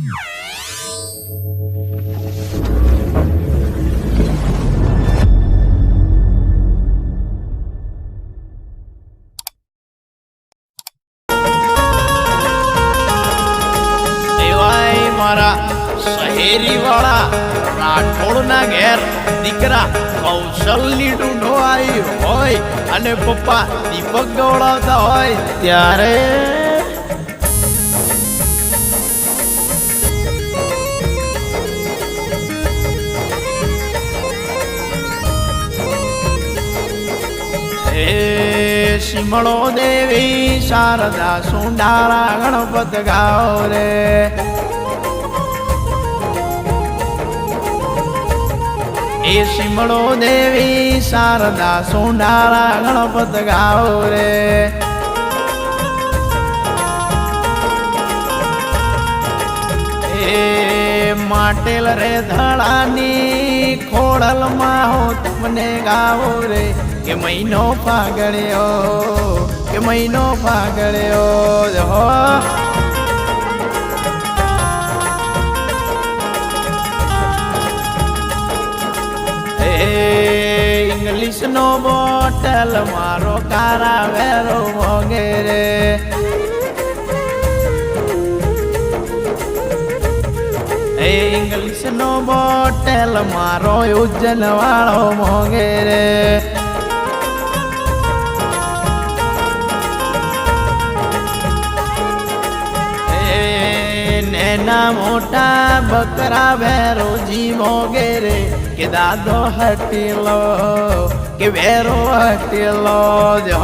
એવાય મારા શહેરી વાળા રાઠોડના ઘેર દીકરા કૌશલની ડૂંઢો હોય અને પપ્પા દીપક ગવડાવતા હોય ત્યારે હે શિમળો દેવી, શારદા સુંડારા, ગણપત ગાઓ રે. એ શિમળો દેવી, શારદા સુંડારા, ગણપત ગાઓ રે. માટેલ રે ધડાની ખોડલમાં હો તમને ગાવો રે. કે મહિનો પાગળ્યો, કે મહિનો પાગળ્યો હો. ઇંગ્લિશ નો બોટલ મારો કારા વેરો વગેરે ઇંગ્લિશ નો બોટલ મારો ઉજ્જન વાળો મોગેરે એ નેના મોટા બકરા વેરો જીવો મોગેરે કે દાદો હટીલો, કે ભેરો હટીલો જો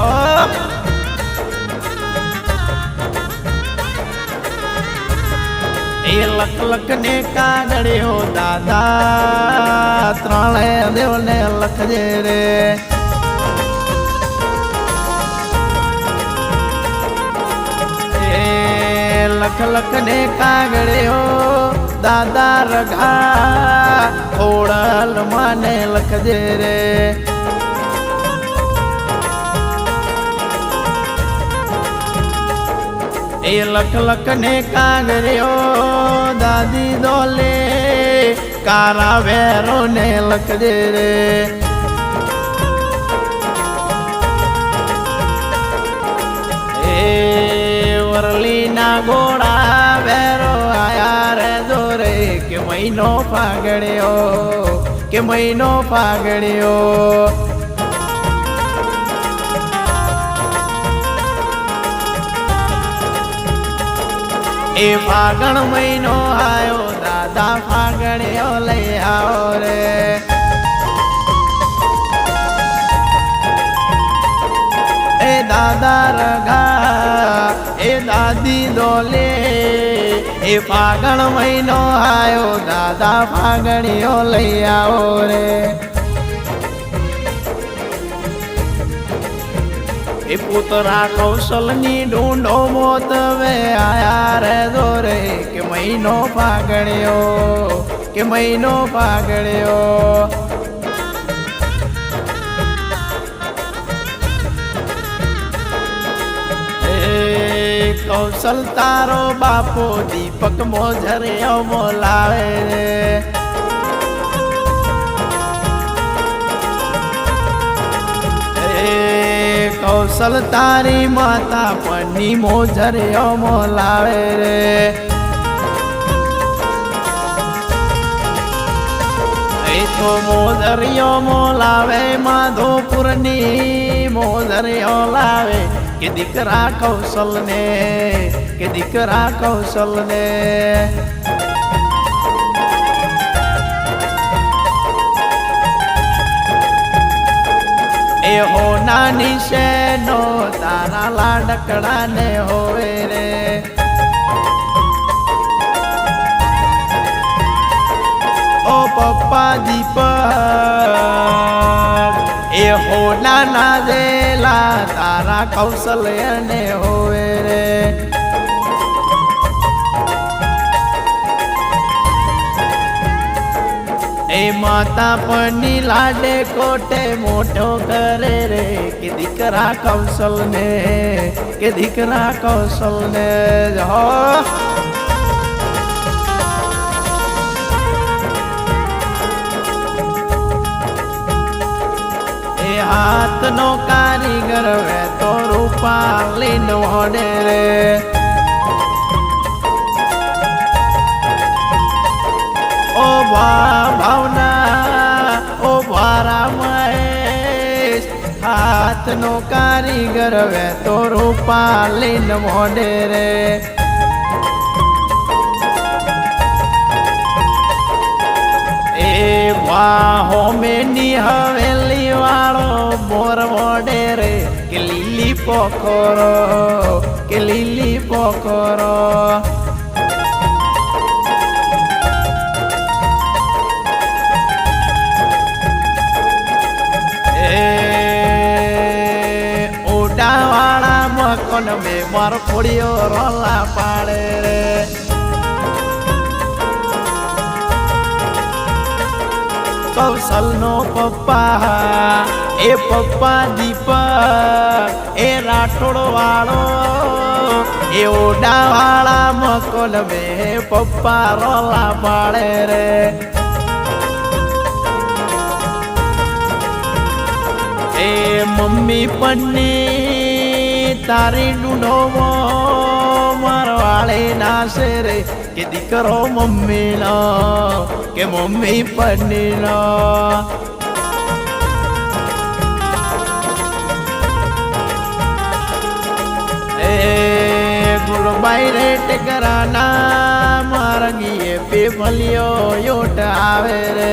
એ લખ લક ને કાગળ્યો દાદા ત્રણે દેવને લખજે રે. લખ લખ ને કાગળ્યો, દાદા રઘા, ઓળલ માને લખજે રે. એ લખ લખ ને કાગર્યો દાદી દોલે, કારા વેરો ને લખજે રે. ગોળા વેરો આયા રે દોરે કે મહિનો પાગડ્યો કે મહિનો પાગડ્યો એ ફાગણ મહિનો આવ્યો દાદા ફાગણ્યો લઈ આવો રે. એ દાદા રગા દાદી ડોલે એ ફાગણ મહિનો આવ્યો દાદા ફાગણીઓ લઈ આવો રે. એ પુતરા કૌશલની ઢૂંઢો મોત વે આયા રે દોરે. કે મહિનો ફાગણ્યો, કે મહિનો પાગળ્યો કૌશલ તારો બાપો દીપક મોજરિયો બોલાવે રે કૌશલ તારી માતા પની મોજરિયો મોલાવે રે તો મોજરિયો મોલાવે માધોપુરની મોજરિયો લાવે કે દીકરા કૌશલ ને કે દીકરા કૌશલ ને એ હો નાની શેનો, તારા લાડકડા ને હોવે રે. ઓ પપ્પા દીપક એ હો નાના દેલા તારા કૌશલ્ય ને હોવે રે. એ માતા પણની લાડે કોટે મોટો કરે રે, કે દીકરા કૌશલ ને, કે દીકરા કૌશલ ને. હો હાથનો કારીગર વે તો રૂપાલી નો વડે રે. ઓ ભા, ભાવના, ઓ ભારા મહેશ હાથનો કારીગર વે તો રૂપાલી નો વડે રે. એ વાહો મેની હવેલી પોખરો કે લીલી પોખરો ઓડાવાળા મકન બે માર ખોડિયો રોલા પાડે રે? કૌશલનો પપ્પા એ પપ્પા દીપક એ રાઠોડ વાળો, એ ઓડા વાળા મકોલ બે પપ્પા રોલા પાડે રે. એ મમ્મી પન્ની તારી ડૂંઢો મારવાળે નાશે રે, કે દીકરો મમ્મી નો કે મમ્મી પન્ની ગુણબાઈ કરાના મારંગીએ પેપલિયો યોટ આવે રે.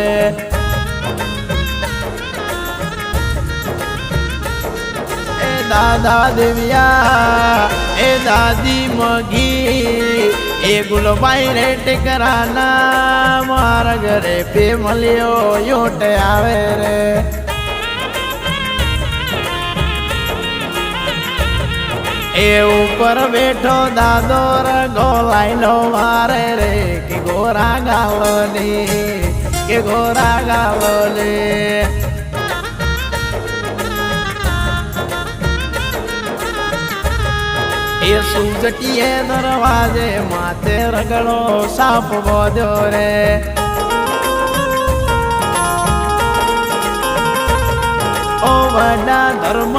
એ દાદા દેવ્યા, એ દાદી મગી, એ ગુલબાઈ રે કરાના મારા ઘરે પે મળ્યો યોટ આવે રે. એ ઉપર બેઠો દાદો રગો લાઈનો મારે રે, કે ગોરા ગાલો ને કે ગોરા ગાલો ને એ સુજટીએ દરવાજે માથે રગડો સાપ બોધ્યો રે. ઓ વડા ધર્મ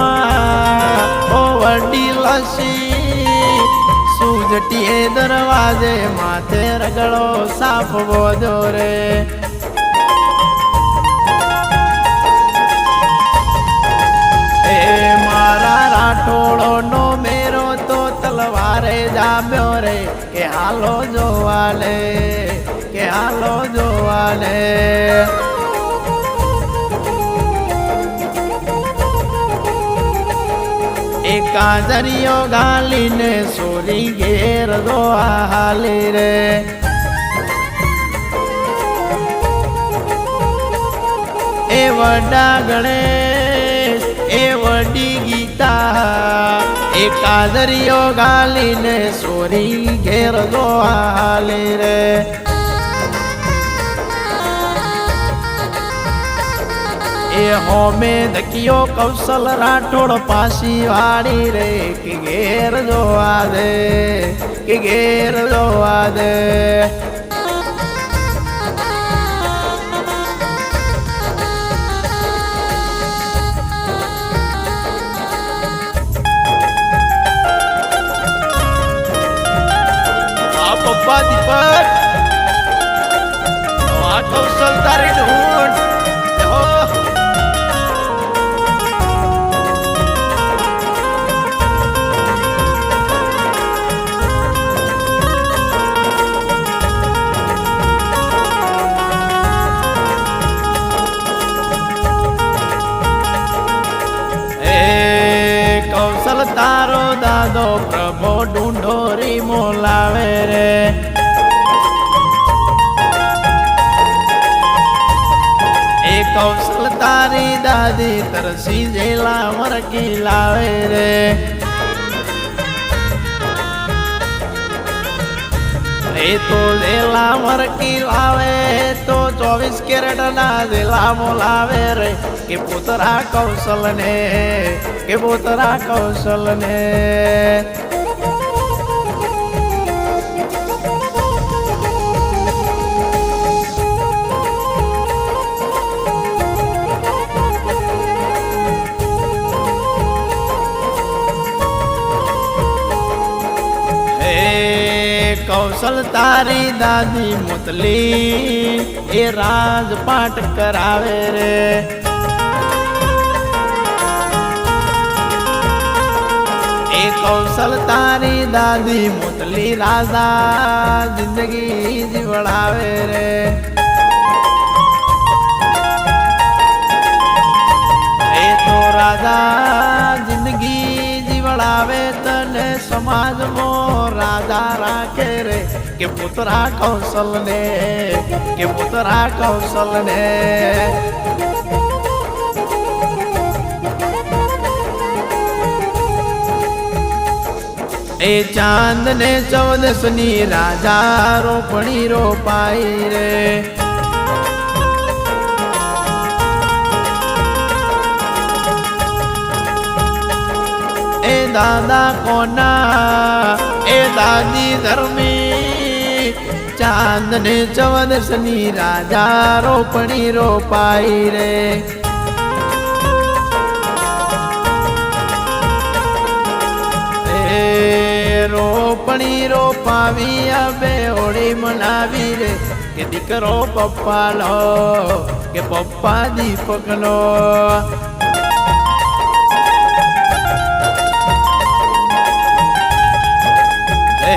ઓ વડી લસી સુજટીએ દરવાજે માથે રગડો સાફ બોધ્યો રે એ મારા રાઠોડો નો મેરો તો તલવારે જામ્યો રે. કે હાલો જોવાલે, કે હાલો જોવાલે. કાજરીઓ ગાલીને સોરી ઘેર જોવા હાલી રે. એ વડા ગણેશ એ વડી ગીતા, એ કાજરીઓ ગાલીને સોરી ઘેર જો હાલી રે. એ હોમે ધકિયો કૌશલ રાઠોડ પાસી વાળી રે કે ઘેર જોવા દે કે ઘેર જોવા દે. કૌશલ તારી દાદી તરસી જેલા મરકી લાવે રે. એ તો જેલા મરકી લાવે, તો ચોવીસ કેરેટ ના જેલા મોલાવે રે. કે પોતરા કૌશલ ને કે પોતરા કૌશલ ને કૌશલ તારી દાદી મોતલી, એ રાજપાટ કરાવે રે. એ કૌશલ તારી દાદી મોતલી રાજા જિંદગી જીવડાવે રે. એ તો રાજા જિંદગી જીવડાવે તને સમાજમાં રાજા રાખે રે, કે પુતરા કૌશલ ને કે પુતરા કૌશલ ને એ ચાંદ ને ચૌદસની રાજા રોપણી રોપાઈ રે. દાદા કોના? એ દાદી ધર્મી. ચાંદ ને ચૌદસની રાજા રોપણી રોપાઈ રે. રોપણી રોપાવી અબે હોળી મનાવી રે. કે દીકરો પપ્પા લો કે પપ્પા દીપક લો એ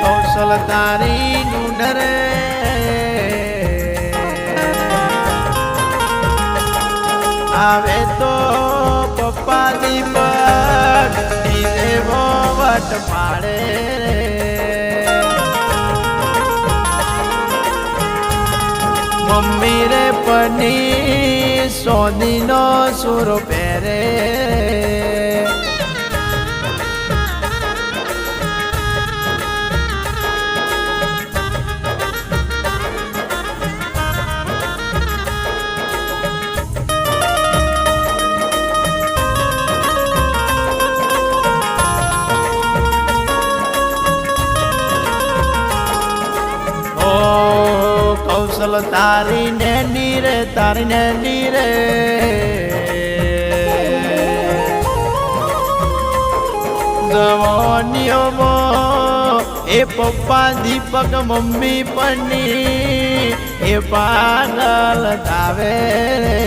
કૌશલ તારી ડરે આવે તો પપ્પા ધીરે વટ પાડે. મમ્મી રે પની સોદીનો સુર પહેરે. કૌશલ તારી નેની રે તારી નેની રે જવાનીઓમાં એ પપ્પા દીપક, મમ્મી પન્ની એ પાગલ ધાવે. રે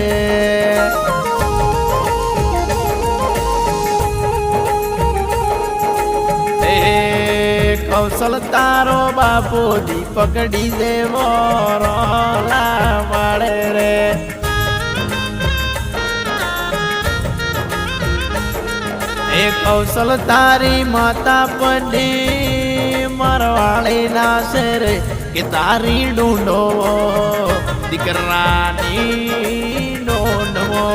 કૌશલ તારો બાપુ દીપકડી મોરલા મળે રે. એ કૌશલ તારી માતા પડી મરવાળી નાશે રે, કે તારી ડુંડો દીકરાની ડોંડવો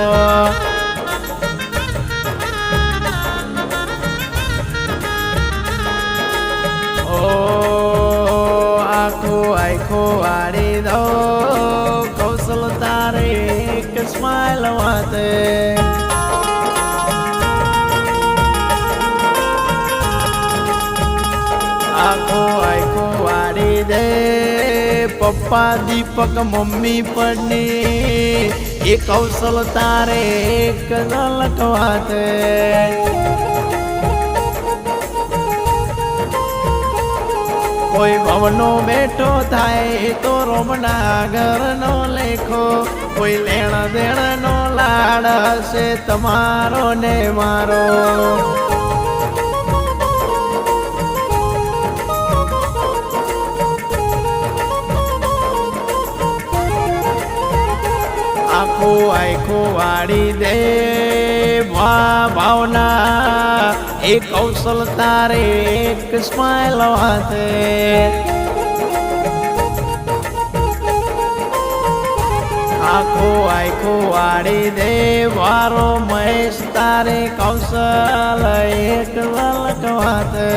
પપ્પા દીપક મમ્મી પરની એ કૌશલ તારે એક ઝલક વાતે. કોઈ ભવનો બેઠો થાય તો રોમના ઘરનો લેખો. કોઈ લેણ દેણનો લાડ હશે તમારો ને મારો. આખું આખું વાળી દે. ભાવના એ કૌશલ તારે, એક સ્માઈલ વાતે. આખો આખો વાળી દે. વારો મહેશ તારે કૌશલ, એક વાતે.